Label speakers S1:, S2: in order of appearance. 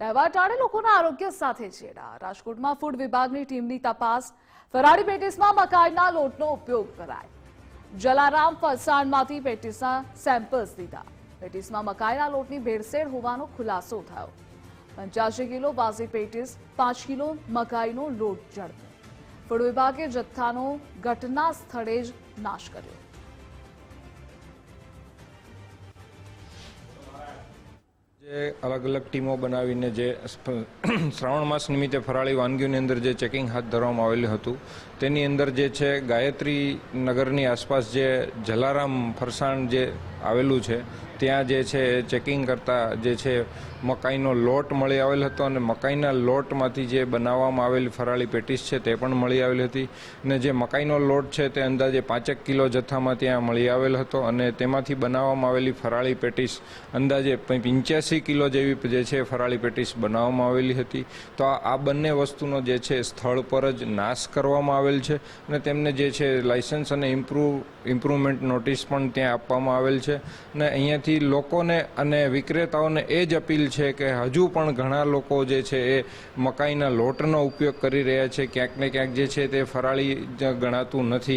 S1: તહેવાર ટાળે લોકોના આરોગ્ય સાથે છેડા. રાજકોટમાં ફૂડ વિભાગની ટીમની તપાસ. ફરાળી પેટીસમાં મકાઈના લોટનો ઉપયોગ કરાય. જલારામ ફરસાણમાંથી પેટીસના સેમ્પલ્સ લીધા. પેટીસમાં મકાઈના લોટની ભેળસેળ હોવાનો ખુલાસો થયો. પંચ્યાસી કિલો વાસી પેટીસ, પાંચ કિલો મકાઈનો લોટ ઝડપ્યો. ફૂડ વિભાગે જથ્થાનો ઘટના સ્થળે જ નાશ કર્યો.
S2: અલગ અલગ ટીમો બનાવીને જે શ્રાવણ માસ નિમિત્તે ફરાળી વાનગીઓની અંદર જે ચેકિંગ હાથ ધરવામાં આવેલું હતું, તેની અંદર જે છે ગાયત્રી નગરની આસપાસ જે જલારામ ફરસાણ જે આવેલું છે ત્યાં જે છે ચેકિંગ કરતા જે છે, મકાઈનો લોટ મળી આવેલ હતો અને મકાઈના લોટમાંથી જે બનાવવામાં આવેલી ફરાળી પેટીસ છે, તે પણ મળી આવેલી હતી. અને જે મકાઈનો લોટ છે, તે અંદાજે પાંચેક કિલો જથ્થામાં ત્યાં મળી આવેલ હતો અને તેમાંથી બનાવવામાં આવેલી ફરાળી પેટીસ અંદાજે પંચ્યાસી કિલો જેવી જે છે, ફરાળી પેટીસ બનાવવામાં આવેલી હતી. તો આ બંને વસ્તુનો જે છે, સ્થળ પર જ નાશ કરવામાં આવેલ છે અને તેમને જે છે, લાયસન્સ અને ઇમ્પ્રુવ, ઇમ્પ્રુવમેન્ટ નોટિસ પણ ત્યાં આપવામાં આવેલ છે. અને અહીંયાથી લોકોને અને વિક્રેતાઓને એ જ અપીલ છે કે હજુ પણ ઘણા લોકો જે છે એ મકાઈના લોટનો ઉપયોગ કરી રહ્યા છે. ક્યાંક ને ક્યાંક જે છે તે ફરાળી ગણાતું નથી.